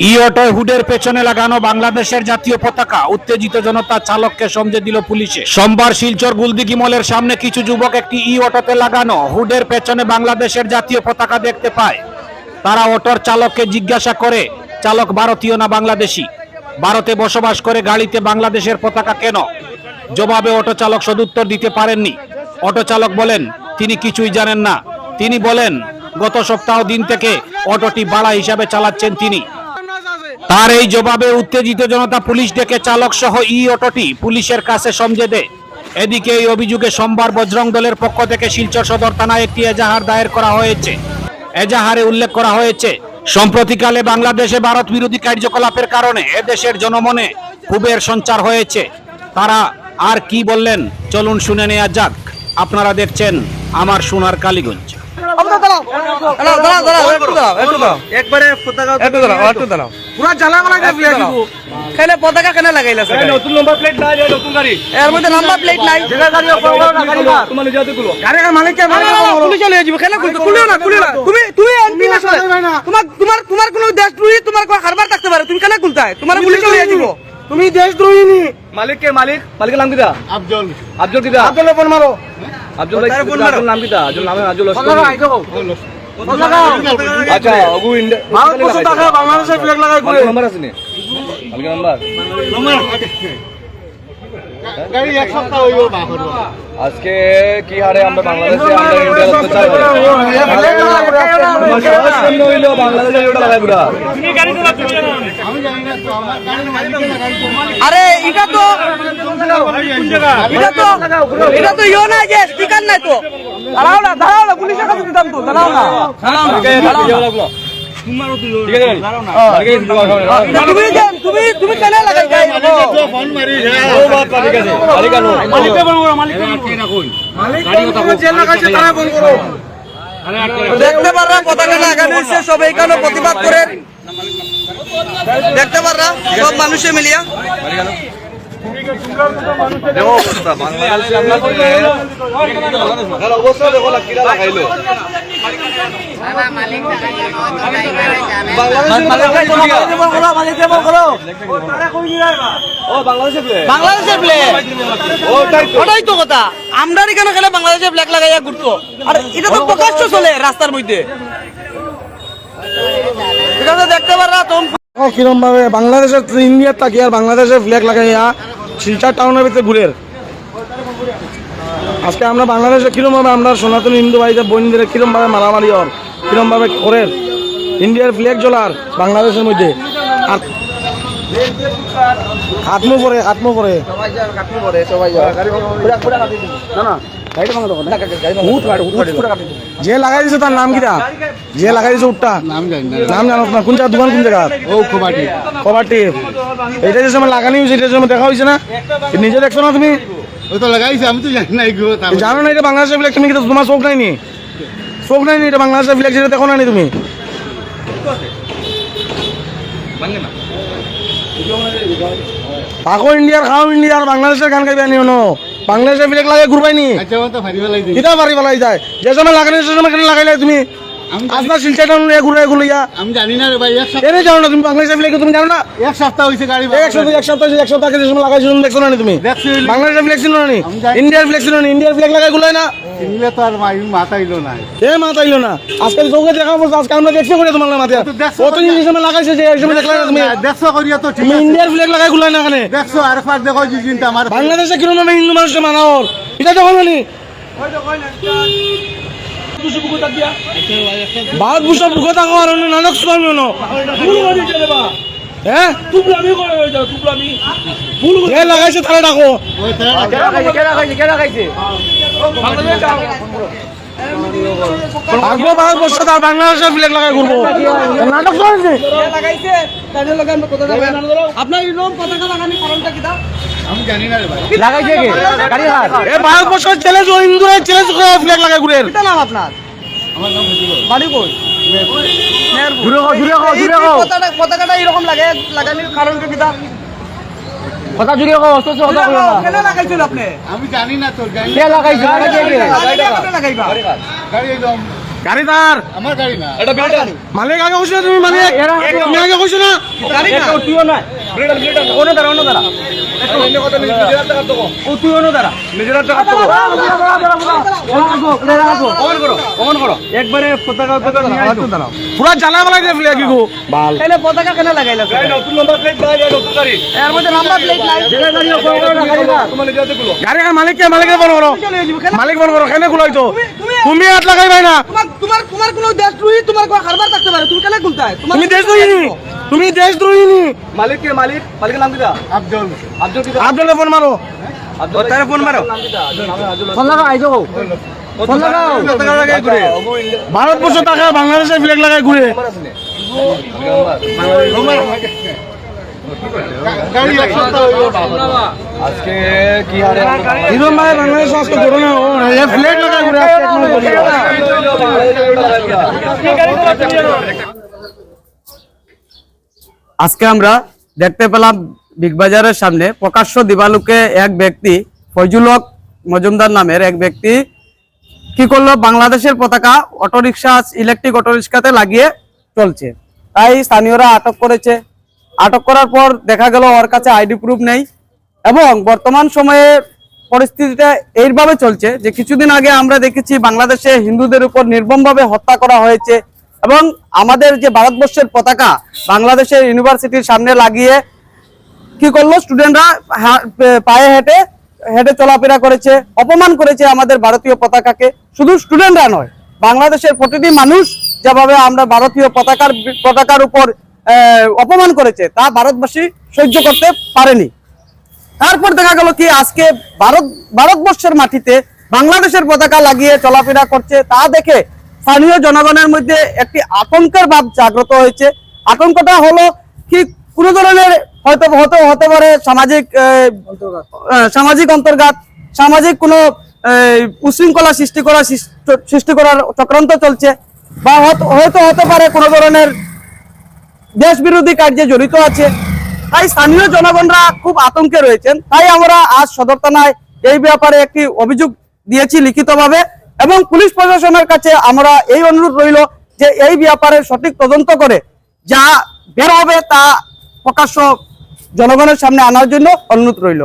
ই অটোয় হুডের পেছনে লাগানো বাংলাদেশের জাতীয় পতাকা। উত্তেজিত জনতা চালককে সমঝে দিল পুলিশে। সোমবার শিলচর গুলদিঘি মলের সামনে কিছু যুবক একটি ই অটোতে লাগানো হুডের পেছনে বাংলাদেশের জাতীয় পতাকা দেখতে পায়। তারা অটোর চালককে জিজ্ঞাসা করে, চালক ভারতীয় না বাংলাদেশি? ভারতে বসবাস করে গাড়িতে বাংলাদেশের পতাকা কেন? জবাবে অটো চালক সদুত্তর দিতে পারেননি। অটো চালক বলেন, তিনি কিছুই জানেন না। তিনি বলেন গত সপ্তাহ দিন থেকে অটোটি ভাড়া হিসাবে চালাচ্ছেন তিনি। তার এই জবাবে উত্তেজিত জনতা পুলিশ ডেকে চালক সহ ই অটোটি পুলিশের কাছে সমঝে দেয়। এদিকে এই অভিযোগে সোমবার বজরং দলের পক্ষ থেকে শিলচর সদর থানায় একটি এজাহার দায়ের করা হয়েছে। এজাহারে উল্লেখ করা হয়েছে, সম্প্রতিকালে বাংলাদেশে ভারত বিরোধী কার্যকলাপের কারণে এদেশের জনমনে ক্ষোভের সঞ্চার হয়েছে। তারা আর কি বললেন? চলুন শুনে নেওয়া যাক। আপনারা দেখছেন আমার সোনার কালীগঞ্জ। দাঁড়াও। দাঁড়াও দাঁড়াও একটু দাঁড়াও একটু দাঁড়াও। একবারে পতাকা একটু দাঁড়াও একটু দাঁড়াও। পুরা জ্বালা গলা একটু দাঁড়াও। কেন পতাকা কেন লাগাইলা স্যার নতুন নম্বর প্লেট নাই রে, নতুন গাড়ি। এর মধ্যে নাম্বার প্লেট নাই। যেটা গাড়ি অপর গাড়ি না তোমারগুলো গাড়ি মালিক কে মালিক পুলিশ চলে যাবে কেন খুলতে খুলিও না খুলিও না। তুমি তুমি এমপি না। তোমার তোমার তোমার কোনো দেশদ্রোহী তোমার কোনো কারবার থাকতে পারে। তুমি কেন খুলতায় তোমার পুলিশ চলে যাবে তুমি দেশদ্রোহী নি। মালিক কে মালিক মালিকের নাম কিটা আফজল। আফজল কিটা আফজল ফোন মারো। আফজল ভাই আফজল নাম কিটা আফজল নামে আফজল আচ্ছা অগু ইন্ডিয়া ভারত বর্ষ টাকা বাংলাদেশের ফ্ল্যাগ লাগাই করে। নাম্বার আছে নি? মালিকের নাম্বার। গাড়ি এক সপ্তাহ হইব বা আজকে কি হারে আমরা বাংলাদেশে আমরা ইন্ডিয়ার আরে এটা তো এটা তো এটা তো ইয়ে না যে স্পিকার নাই তো। দাঁড়াও না দাঁড়াও না পুলিশের কাছে দিতাম তো দাঁড়াও না। তুমি যে তুমি তুমি কেন লাগাই ফোন মারি হ্যাঁ দেখতে পাররা পতাকা লাগানো হয়েছে সব এইখানে প্রতিবাদ করে। দেখতে পাররা সব মানুষে মিলিয়া। অবস্থা দেখো না কিরা লাগাইলো। বাংলাদেশে প্লে বাংলাদেশের ওটাই তো কথা। আমরা এখানে খেলে বাংলাদেশের ব্ল্যাক লাগাইয়া ঘুরতো। আর এটা তো প্রকাশ্য চলে রাস্তার মধ্যে। এটা তো দেখতে পাররা তোম কিরম ভাবে বাংলাদেশের ইন্ডিয়ার তাকিয়ে আর বাংলাদেশের ফ্ল্যাগ লাগাইয়া শিলচর টাউনের ভিতরে ঘুরের। আজকে আমরা বাংলাদেশে কিরমভাবে আমরা সনাতন হিন্দু ভাইদের, বোনদের কিরমভাবে মারামারি হর কিরম ভাবে করের, ইন্ডিয়ার ফ্ল্যাগ জ্বলার বাংলাদেশের মধ্যে। আর খাতমো পরে খাতমো পরে। যে লাগাই দিছে তার নাম কিটা? যে লাগাই দিছে উঠটা নাম জানি না। না কোন জায়গা দোকান কোন জায়গা ও খোবাটি কবারটি এটা যে সময় লাগানি হয়েছে এটা সময় দেখা হয়েছে না? নিজে দেখছ না তুমি? ও তো লাগাইছে আমি তো জানি না জানো না এটা বাংলাদেশের ফ্ল্যাগ তুমি কিন্তু তোমার চোখ নাই নি চোখ নাই নি এটা বাংলাদেশের ফ্ল্যাগ সেটা দেখো না নি তুমি? পাকো ইন্ডিয়ার খাও ইন্ডিয়ার বাংলাদেশের গান গাইবে নিও নো। বাংলাদেশের বিলাক লাগে ঘুরবাই নি কিতা পারি পালাই যায়। যে সময় লাগানি সে সময় লাগাইলে তুমি। আপনার শিলচর টাউন ঘুরে ঘুরিয়া আমি জানি না রে ভাই এক সপ্তাহ এনে জানো না তুমি বাংলাদেশের ফ্ল্যাগ তুমি জানো না? এক সপ্তাহ হইছে গাড়ি এক সপ্তাহ এক সপ্তাহ এক সপ্তাহ আগে সময় লাগাইছো দেখছ না তুমি? দেখছি হইল। ছিল না নি। ইন্ডিয়ার ফ্ল্যাগ ছিল না ইন্ডিয়ার ফ্ল্যাগ লাগাই গুলাই না। কিনলে তো আর মা- মাথা ইলো নাই এ মাথা ইলো না। আজকে চোখে দেখা বলছো আজকে আমরা দেখছি করে তোমার মাথা। তো কত জিনিস সময় লাগাইছে যে এই সময় দেখলা না তুমি? দেখছ করিয়া তো তুমি ইন্ডিয়ার ফ্ল্যাগ লাগাই গুলাই না এখানে দেখছ আর একবার দেখো যে চিন্তা আমার বাংলাদেশে কিরম ভাবে হিন্দু মানুষকে মানাওর? এটা যখন নি? ভারত ভূষা বুকে থাকো আর অন্য নানক স্বামী হ্যাঁ? যে লাগাইছে তারা ডাকো। ওই ভারতবর্ষ তার বাংলাদেশের ফ্ল্যাগ লাগাই ঘুরবো। নাটক চলছে। লাগাইছে? তাদের লগে আমরা কথা আপনার এরকম পতাকা লাগানি কারণটা লাগাইছে কি? গাড়ি হাত। এ ভারতবর্ষের ছেলে হিন্দুরা ছেলে ফ্ল্যাগ লাগাই ঘুরে এটা নাম আপনার? আমার নাম বাড়ি কই? জুড়ে কো জুড়ে কো এই জুড়ে কো পতাকা পতাকাটা এরকম লাগে লাগানির কারণটা কি কথা জুড়ে কো অস্ত কথা কইও না। কেন লাগাইছেন আপনি? আমি জানি না তোর গাড়ি। কে লাগাইছে? লাগাইছে কে? লাগাইবা? গাড়ি একদম গাড়ি তার। আমার গাড়ি না। এটা বিলেটার মালিক আগে কইছো না তুমি মালিক? আগে কইছো না। গাড়ি অন্য দ্বারা অন্য দ্বারা। অন্য কথা নিজের টাকা তো ও তুই অন্য দ্বারা। নিজের টাকা তো অমন করো অমন করো। একবারে পতাকা পতাকা নিয়ে আসো। পুরা জ্বালা মালাই দিয়ে ফেলে কি গো বাল। তাহলে পতাকা কেন লাগাইলা? গাড়ি নতুন নাম্বার প্লেট গাড়ি নতুন গাড়ি। এর মধ্যে নাম্বার প্লেট নাই। গাড়ি ওপর গাড়ি না তোমার নিজে হাতে গুলো গাড়ি আর মালিক কে মালিক ফোন করো মালিক ফোন করো কেন খুলাইছো তুমি- তুমি হাত লাগাই না। তোমার তোমার কোনো দেশদ্রোহী তোমার কোনো কারবার থাকতে পারে। তুমি কেন তোমার তুমি দেশদ্রোহিনী তুমি দেশদ্রোহিনী। মালিক কে মালিক মালিকের নাম কি দা আফজল আব্দুল কি দা আব্দুল ফোন মারো। আব্দুল তার ফোন মারো। নাম কি দা আব্দুল ফোন লাগা আইজো। ফোন লাগাও। লাগাই ঘুরে ভারতবর্ষ টাকা বাংলাদেশের ফ্ল্যাগ লাগাই ঘুরে। এক আজকে কি হারে হিরম ভাই বাংলাদেশ আজকে এই ফ্ল্যাগ লাগাই ঘুরে আজকে। আজকে আমরা দেখতে পেলাম বিগ বাজারের সামনে প্রকাশ্য দিবালুকে এক ব্যক্তি ফয়জুল হক মজুমদার নামের এক ব্যক্তি কি করল? বাংলাদেশের পতাকা অটোরিকশা ইলেকট্রিক অটোরিক্সাতে লাগিয়ে চলছে। তাই স্থানীয়রা আটক করেছে। আটক করার পর দেখা গেল ওর কাছে আইডি প্রুফ নেই এবং বর্তমান সময়ে পরিস্থিতিটা এইভাবে চলছে যে কিছুদিন আগে আমরা দেখেছি বাংলাদেশে হিন্দুদের উপর নির্মমভাবে হত্যা করা হয়েছে। এবং আমাদের যে ভারতবর্ষের পতাকা বাংলাদেশের ইউনিভার্সিটির সামনে লাগিয়ে কি করল? স্টুডেন্টরা পায়ে হেঁটে হেঁটে চলাফেরা করেছে, অপমান করেছে আমাদের ভারতীয় পতাকাকে। শুধু স্টুডেন্টরা নয়, বাংলাদেশের প্রতিটি মানুষ যেভাবে আমরা ভারতীয় পতাকার পতাকার উপর অপমান করেছে, তা ভারতবাসী সহ্য করতে পারেনি। তারপর দেখা গেল কি, আজকে ভারত, ভারতবর্ষের মাটিতে বাংলাদেশের পতাকা লাগিয়ে চলাফেরা করছে, তা দেখে স্থানীয় জনগণের মধ্যে একটি আতঙ্কের ভাব জাগ্রত হয়েছে। আতঙ্কটা হলো কি কোনো ধরনের হয়তো হতে হতে পারে সামাজিক সামাজিক অন্তর্ঘাত সামাজিক কোনো উশৃঙ্খলা সৃষ্টি করা সৃষ্টি করার চক্রান্ত চলছে বা হয়তো- হয়তো হতে পারে কোনো ধরনের দেশ বিরোধী কার্যে জড়িত আছে। তাই স্থানীয় জনগণরা খুব আতঙ্কে রয়েছেন। তাই আমরা আজ সদর থানায় এই ব্যাপারে একটি অভিযোগ দিয়েছি লিখিতভাবে। এবং পুলিশ প্রশাসনের কাছে আমরা এই অনুরোধ রইল যে এই ব্যাপারে সঠিক তদন্ত করে যা বের হবে তা প্রকাশ্য জনগণের সামনে আনার জন্য অনুরোধ রইল।